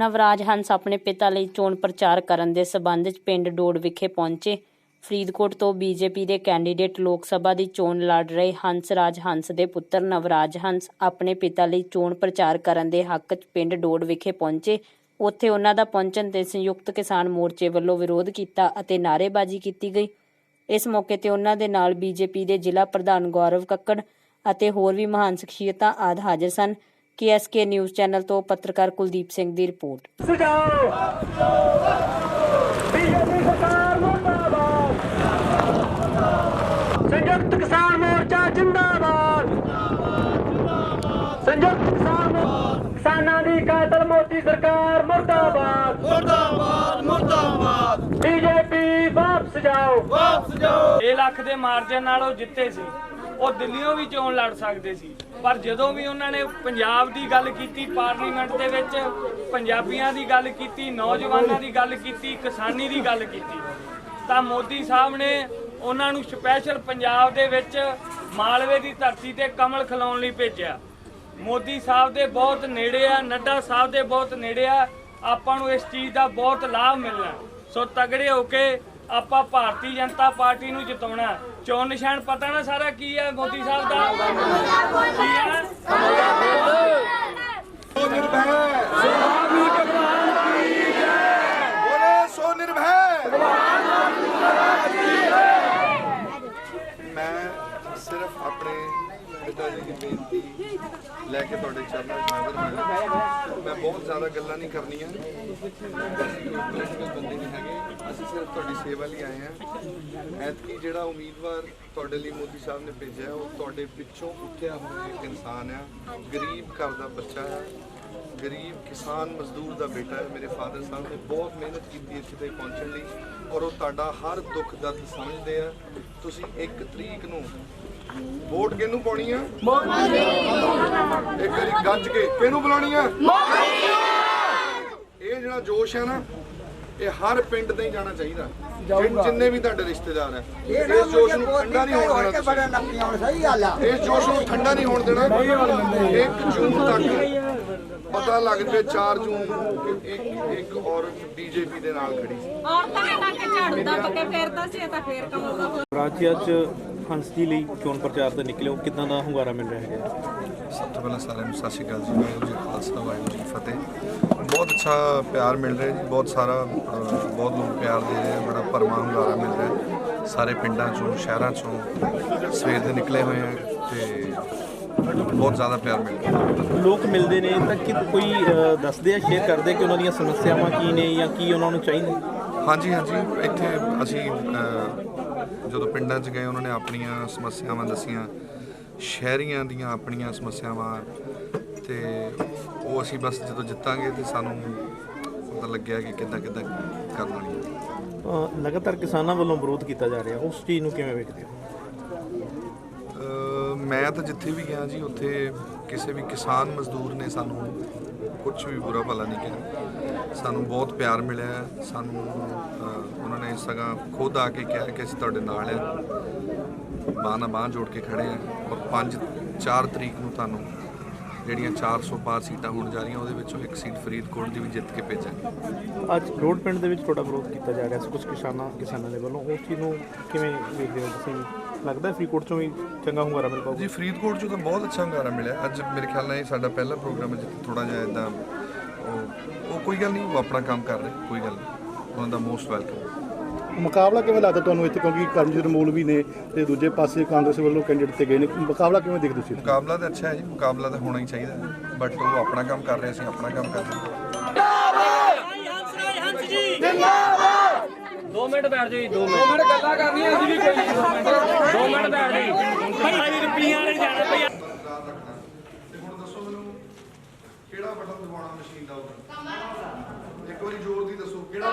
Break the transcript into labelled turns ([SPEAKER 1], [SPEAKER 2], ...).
[SPEAKER 1] ਨਵਰਾਜ ਹੰਸ ਆਪਣੇ ਪਿਤਾ ਲਈ ਚੋਣ ਪ੍ਰਚਾਰ ਕਰਨ ਦੇ ਸਬੰਧ 'ਚ ਪਿੰਡ ਡੋੜ ਵਿਖੇ ਪਹੁੰਚੇ। ਫਰੀਦਕੋਟ ਤੋਂ ਬੀਜੇਪੀ ਦੇ ਕੈਂਡੀਡੇਟ ਲੋਕ ਸਭਾ ਦੀ ਚੋਣ ਲੜ ਰਹੇ ਹੰਸ ਰਾਜ ਹੰਸ ਦੇ ਪੁੱਤਰ ਨਵਰਾਜ ਹੰਸ ਆਪਣੇ ਪਿਤਾ ਲਈ ਚੋਣ ਪ੍ਰਚਾਰ ਕਰਨ ਦੇ ਹੱਕ 'ਚ ਪਿੰਡ ਡੋੜ ਵਿਖੇ ਪਹੁੰਚੇ। ਉੱਥੇ ਉਹਨਾਂ ਦਾ ਪਹੁੰਚਣ ਤੇ ਸੰਯੁਕਤ ਕਿਸਾਨ ਮੋਰਚੇ ਵੱਲੋਂ ਵਿਰੋਧ ਕੀਤਾ ਅਤੇ ਨਾਅਰੇਬਾਜ਼ੀ ਕੀਤੀ ਗਈ। ਇਸ ਮੌਕੇ ਤੇ ਉਹਨਾਂ ਦੇ ਨਾਲ ਬੀਜੇਪੀ ਦੇ ਜ਼ਿਲ੍ਹਾ ਪ੍ਰਧਾਨ ਗੌਰਵ ਕੱਕੜ ਅਤੇ ਹੋਰ ਵੀ ਮਹਾਨ ਸ਼ਖਸੀਅਤਾਂ ਆਦ ਹਾਜ਼ਰ ਸਨ। ਕੇਐਸਕੇ ਨਿਊਜ਼ ਚੈਨਲ ਤੋਂ ਪੱਤਰਕਾਰ ਕੁਲਦੀਪ ਸਿੰਘ ਦੀ ਰਿਪੋਰਟ।
[SPEAKER 2] ਸੁਝਾਓ ਬੀਜੇਪੀ ਸਰਕਾਰ ਮੁਰਦਾਬਾਦ ਸੰਯੁਕਤ ਕਿਸਾਨ ਮੋਰਚਾ ਜਿੰਦਾਬਾਦ। ਸੰਯੁਕਤ ਕਿਸਾਨ ਮੋ- ਕਿਸਾਨਾਂ ਦੀ ਕਾਤਲ ਮੋਦੀ ਸਰਕਾਰ ਮੁਰਦਾਬਾਦ।
[SPEAKER 3] ਮੁਰਦਾਬਾਦ ਮੁਰਦਾਬਾਦ।
[SPEAKER 2] ਬੀਜੇਪੀ ਵਾਪਸ ਜਾਓ।
[SPEAKER 3] ਵਾਪਸ ਜਾਓ।
[SPEAKER 4] 6 ਲੱਖ ਦੇ ਮਾਰਜਨ ਨਾਲ ਉਹ ਜਿੱਤੇ ਸੀ। ਉਹ ਦਿੱਲੀੋਂ ਵੀ ਚੋਣ ਲੜ ਸਕਦੇ ਸੀ। ਪਰ ਜਦੋਂ ਵੀ ਉਹਨਾਂ ਨੇ ਪੰਜਾਬ ਦੀ ਗੱਲ ਕੀਤੀ, ਪਾਰਲੀਮੈਂਟ ਦੇ ਵਿੱਚ ਪੰਜਾਬੀਆਂ ਦੀ ਗੱਲ ਕੀਤੀ, ਨੌਜਵਾਨਾਂ ਦੀ ਗੱਲ ਕੀਤੀ, ਕਿਸਾਨੀ ਦੀ ਗੱਲ ਕੀਤੀ, ਤਾਂ ਮੋਦੀ ਸਾਹਿਬ ਨੇ ਉਹਨਾਂ ਨੂੰ ਸਪੈਸ਼ਲ ਪੰਜਾਬ ਦੇ ਵਿੱਚ ਮਾਲਵੇ ਦੀ ਧਰਤੀ ਤੇ ਕਮਲ ਖਿਲਾਉਣ ਲਈ ਭੇਜਿਆ। ਮੋਦੀ ਸਾਹਿਬ ਦੇ ਬਹੁਤ ਨੇੜੇ ਆ, ਨੱਡਾ ਸਾਹਿਬ ਦੇ ਬਹੁਤ ਨੇੜੇ ਆ, ਆਪਾਂ ਨੂੰ ਇਸ ਚੀਜ਼ ਦਾ ਬਹੁਤ ਲਾਭ ਮਿਲਣਾ। ਸੋ ਤਗੜੇ ਹੋ ਕੇ ਆਪਾਂ ਭਾਰਤੀ ਜਨਤਾ ਪਾਰਟੀ ਨੂੰ ਜਿਤਾਉਣਾ। ਚੋਣ ਨਿਸ਼ਾਨ ਪਤਾ ਨਾ ਸਾਰਾ ਕੀ ਹੈ ਮੋਦੀ ਸਾਹਿਬ ਦਾ? ਕੀ ਹੈ।
[SPEAKER 3] ਸੋ ਨਿਰਭੈ ਬੋਲੇ ਸੋ ਨਿਰਭੈ ਮੈਂ ਸਿਰਫ ਆਪਣੇ ਪਿਤਾ ਜੀ ਦੀ ਬੇਨਤੀ ਲੈ ਕੇ ਤੁਹਾਡੇ ਚਰਨਾਂ 'ਚ ਹਾਜ਼ਰ ਹਾਂ ਮੈਂ ਬਹੁਤ ਜ਼ਿਆਦਾ ਗੱਲਾਂ ਨਹੀਂ ਕਰਨੀਆਂ। ਪੋਲੀਟੀਕਲ ਬੰਦੇ ਨਹੀਂ ਹੈਗੇ। ਅਸੀਂ ਸਿਰਫ ਤੁਹਾਡੀ ਸੇਵਾ ਲਈ ਆਏ ਹਾਂ। ਐਤਕੀ ਜਿਹੜਾ ਉਮੀਦਵਾਰ ਤੁਹਾਡੇ ਲਈ ਮੋਦੀ ਸਾਹਿਬ ਨੇ ਭੇਜਿਆ ਹੈ, ਉਹ ਤੁਹਾਡੇ ਪਿੱਛੋਂ ਉੱਠਿਆ ਹੋਇਆ ਇੱਕ ਇਨਸਾਨ ਆ। ਗਰੀਬ ਘਰ ਦਾ ਬੱਚਾ ਹੈ ਗਰੀਬ ਕਿਸਾਨ ਮਜ਼ਦੂਰ ਦਾ ਬੇਟਾ ਹੈ ਮੇਰੇ ਫਾਦਰ ਸਾਹਿਬ ਨੇ ਬਹੁਤ ਮਿਹਨਤ ਕੀਤੀ ਇੱਥੇ ਤੱਕ ਪਹੁੰਚਣ ਲਈ ਔਰ ਉਹ ਤੁਹਾਡਾ ਹਰ ਦੁੱਖ ਦਰਦ ਸਮਝਦੇ ਆ। ਤੁਸੀਂ 1 ਤਰੀਕ ਨੂੰ ਵੋਟ ਕਿਹਨੂੰ ਪਾਉਣੀ ਆ? ਇੱਕ ਵਾਰੀ ਗੱਜ ਕੇ ਕਿਹਨੂੰ ਬੁਲਾਉਣੀ ਆ? ਇਹ ਜਿਹੜਾ ਜੋਸ਼ ਹੈ ਨਾ ਇਹ ਹਰ ਪਿੰਡ ਤੇ ਹੀ ਜਾਣਾ ਚਾਹੀਦਾ। ਜਿਨ- ਜਿੰਨੇ ਵੀ ਤੁਹਾਡੇ ਰਿਸ਼ਤੇਦਾਰ ਹੈ ਇਸ ਜੋਸ਼ ਨੂੰ ਠੰਡਾ ਨਹੀਂ ਹੋਣ ਦੇਣਾ ਤੁਸੀਂ।
[SPEAKER 5] ਸਹੀ ਗੱਲ ਆ।
[SPEAKER 3] ਇਸ ਜੋਸ਼ ਨੂੰ ਠੰਡਾ ਨਹੀਂ ਹੋਣ ਦੇਣਾ। 1 ਜੂਨ ਤੱਕ ਪਤਾ ਲੱਗ ਜਵੇ 4 ਜੂਨ ਨੂੰ ਕਿ ਇੱਕ ਇੱਕ ਔਰਤ ਬੀਜੇਪੀ ਦੇ ਨਾਲ ਖੜੀ ਸੀ।
[SPEAKER 6] ਔਰਤਾਂ ਨੇ ਤਾਂ ਕਿ ਝਾੜੂ ਦੱਬ ਕੇ ਫੇਰਦਾ ਸੀ ਇਹ ਤਾਂ ਫੇਰ ਕਮਲ ਦਾ
[SPEAKER 7] ਰਾਜਿਆ ਚ ਹੰਸ ਜੀ ਲਈ ਚੋਣ ਪ੍ਰਚਾਰ ਤੇ ਨਿਕਲੇ ਹੋ ਕਿਦਾਂ ਦਾ ਹੁੰਗਾਰਾ ਮਿਲ ਰਿਹਾ ਹੈ
[SPEAKER 3] ਸਭ ਤੋਂ ਪਹਿਲਾਂ ਸਾਰਿਆਂ ਨੂੰ ਸਤਿ ਸ਼੍ਰੀ ਅਕਾਲ ਜੀ ਵਾਹਿਗੁਰੂ ਜੀ ਖਾਲਸਾ ਵਾਹਿਗੁਰੂ ਜੀ ਕੀ ਫਤਿਹ। ਬਹੁਤ ਅੱਛਾ ਪਿਆਰ ਮਿਲ ਰਿਹਾ ਜੀ ਬਹੁਤ ਸਾਰਾ ਬਹੁਤ ਲੋਕ ਪਿਆਰ ਦੇ ਰਹੇ ਆ ਬੜਾ ਭਰਮਾ ਹੁੰਗਾਰਾ ਮਿਲ ਰਿਹਾ। ਸਾਰੇ ਪਿੰਡਾਂ ਚੋਂ ਸ਼ਹਿਰਾਂ ਚੋਂ ਸਵੇਰ ਦੇ ਨਿਕਲੇ ਹੋਏ ਆ ਤੇ ਬਹੁਤ ਜ਼ਿਆਦਾ ਪਿਆਰ ਮਿਲ ਰਿਹਾ।
[SPEAKER 7] ਲੋਕ ਮਿਲਦੇ ਨੇ ਤਾਂ ਕਿ ਕੋਈ ਦੱਸਦੇ ਆ ਸ਼ੇਅਰ ਕਰਦੇ ਕਿ ਉਹਨਾਂ ਦੀਆਂ ਸਮੱਸਿਆਵਾਂ ਕੀ ਨੇ ਜਾਂ ਕੀ ਉਹਨਾਂ ਨੂੰ ਚਾਹੀਦਾ?
[SPEAKER 3] ਹਾਂਜੀ ਹਾਂਜੀ। ਇੱਥੇ ਅਸੀਂ ਜਦੋਂ ਪਿੰਡਾਂ 'ਚ ਗਏ ਉਹਨਾਂ ਨੇ ਆਪਣੀਆਂ ਸਮੱਸਿਆਵਾਂ ਦੱਸੀਆਂ। ਸ਼ਹਿਰੀਆਂ ਦੀਆਂ ਆਪਣੀਆਂ ਸਮੱਸਿਆਵਾਂ ਤੇ ਉਹ ਅਸੀਂ ਬਸ ਜਦੋਂ ਜਿੱਤਾਂਗੇ ਤੇ ਸਾਨੂੰ ਪਤਾ ਲੱਗਿਆ ਕਿ ਕਿੱਦਾਂ ਕਿੱਦਾਂ ਕਰਨਾ ਹੈ।
[SPEAKER 7] ਲਗਾਤਾਰ ਕਿਸਾਨਾਂ ਵੱਲੋਂ ਵਿਰੋਧ ਕੀਤਾ ਜਾ ਰਿਹਾ ਉਸ ਚੀਜ਼ ਨੂੰ ਕਿਵੇਂ ਵੇਖਦੇ ਹੋ?
[SPEAKER 3] ਮੈਂ ਤਾਂ ਜਿੱਥੇ ਵੀ ਗਿਆ ਜੀ ਉੱਥੇ ਕਿਸੇ ਵੀ ਕਿਸਾਨ ਮਜ਼ਦੂਰ ਨੇ ਸਾਨੂੰ ਕੁਝ ਵੀ ਬੁਰਾ ਭਲਾ ਨਹੀਂ ਕਿਹਾ। ਸਾਨੂੰ ਬਹੁਤ ਪਿਆਰ ਮਿਲਿਆ। ਸਾਨੂੰ ਉਹਨਾਂ ਨੇ ਸਗਾਂ ਖੁਦ ਆ ਕੇ ਕਿਹਾ ਕਿ ਅਸੀਂ ਤੁਹਾਡੇ ਨਾਲ ਆ ਬਾਂਹ ਨਾਲ ਬਾਂਹ ਜੋੜ ਕੇ ਖੜੇ ਆ ਔਰ 5 4 ਤਰੀਕ ਨੂੰ ਤੁਹਾਨੂੰ ਜਿਹੜੀਆਂ 400 ਪਾਰ ਸੀਟਾਂ ਹੋਣ ਜਾ ਰਹੀਆਂ ਉਹਦੇ ਵਿੱਚੋਂ ਇੱਕ ਸੀਟ ਫਰੀਦਕੋਟ ਦੀ ਵੀ ਜਿੱਤ ਕੇ ਭੇਜਾਂਗੇ
[SPEAKER 7] ਅੱਜ ਰੋਡ ਪਿੰਡ ਦੇ ਵਿੱਚ ਤੁਹਾਡਾ ਵਿਰੋਧ ਕੀਤਾ ਜਾ ਰਿਹਾ ਸੀ ਕੁਝ ਕਿਸਾਨਾਂ ਕਿਸਾਨਾਂ ਦੇ ਵੱਲੋਂ। ਉਸ ਚੀਜ਼ ਨੂੰ ਕਿਵੇਂ ਵੇਖਦੇ ਹੋ ਤੁਸੀਂ? ਲੱਗਦਾ ਫਰੀਦਕੋਟ ਚੋਂ ਵੀ ਚੰਗਾ ਹੁੰਗਾਰਾ ਮਿਲ ਪਾਊਗਾ?
[SPEAKER 3] ਜੀ ਫਰੀਦਕੋਟ ਚੋਂ ਤਾਂ ਬਹੁਤ ਅੱਛਾ ਹੁੰਗਾਰਾ ਮਿਲਿਆ। ਅੱਜ ਮੇਰੇ ਖਿਆਲ ਨਾਲ ਇਹ ਸਾਡਾ ਪਹਿਲਾ ਪ੍ਰੋਗਰਾਮ ਹੈ ਜਿੱਥੇ ਥੋੜਾ ਜਿਹਾ ਇਦਾਂ ਉਹ ਉਹ ਕੋਈ ਗੱਲ ਨਹੀਂ ਉਹ ਆਪਣਾ ਕੰਮ ਕਰ ਰਹੇ ਕੋਈ ਗੱਲ ਨਹੀਂ। ਉਹਨਾਂ ਦਾ ਮੋਸਟ ਵੈਲਕਮ।
[SPEAKER 5] ਮੁਕਾਬਲਾ ਕਿਵੇਂ ਲੱਗਦਾ ਤੁਹਾਨੂੰ ਇੱਥੇ? ਕਿਉਂਕਿ ਕਰਮਜੀਤ ਮੌਲਵੀ ਨੇ ਤੇ ਦੂਜੇ ਪਾਸੇ ਕਾਂਗਰਸ ਵੱਲੋਂ ਕੈਂਡੀਡੇਟ ਤੇ ਗਏ ਨੇ। ਮੁਕਾਬਲਾ ਕਿਵੇਂ ਦੇਖਦੇ ਤੁਸੀਂ?
[SPEAKER 3] ਮੁਕਾਬਲਾ ਤਾਂ ਅੱਛਾ ਹੈ ਜੀ ਮੁਕਾਬਲਾ ਤਾਂ ਹੋਣਾ ਹੀ ਚਾਹੀਦਾ। ਬਟ ਉਹ ਆਪਣਾ ਕੰਮ ਕਰ ਰਹੇ ਅਸੀਂ ਆਪਣਾ ਕੰਮ ਕਰ ਰਹੇ ਹਾਂ
[SPEAKER 4] 2 ਮਿੰਟ ਬੈਠ ਜਾਓ ਜੀ 2 ਮਿੰਟ। 2 ਮਿੰਟ ਗੱਲਾਂ ਕਰਨੀਆਂ ਸੀ ਵੀ ਕੋਈ 2 ਮਿੰਟ ਬੈਠ ਜਾਓ ਭਾਈ ਰੁਪਈਆਂ ਨੇ ਜਾਣਾ ਭਈ
[SPEAKER 3] ਤੇ ਹੁਣ ਦੱਸੋ ਮੈਨੂੰ ਕਿਹੜਾ ਬਟਨ ਦਬਾਉਣਾ ਮਸ਼ੀਨ ਦਾ ਉੱਪਰ? ਇੱਕ ਵਾਰੀ ਜ਼ੋਰ ਦੀ ਦੱਸੋ ਕਿਹੜਾ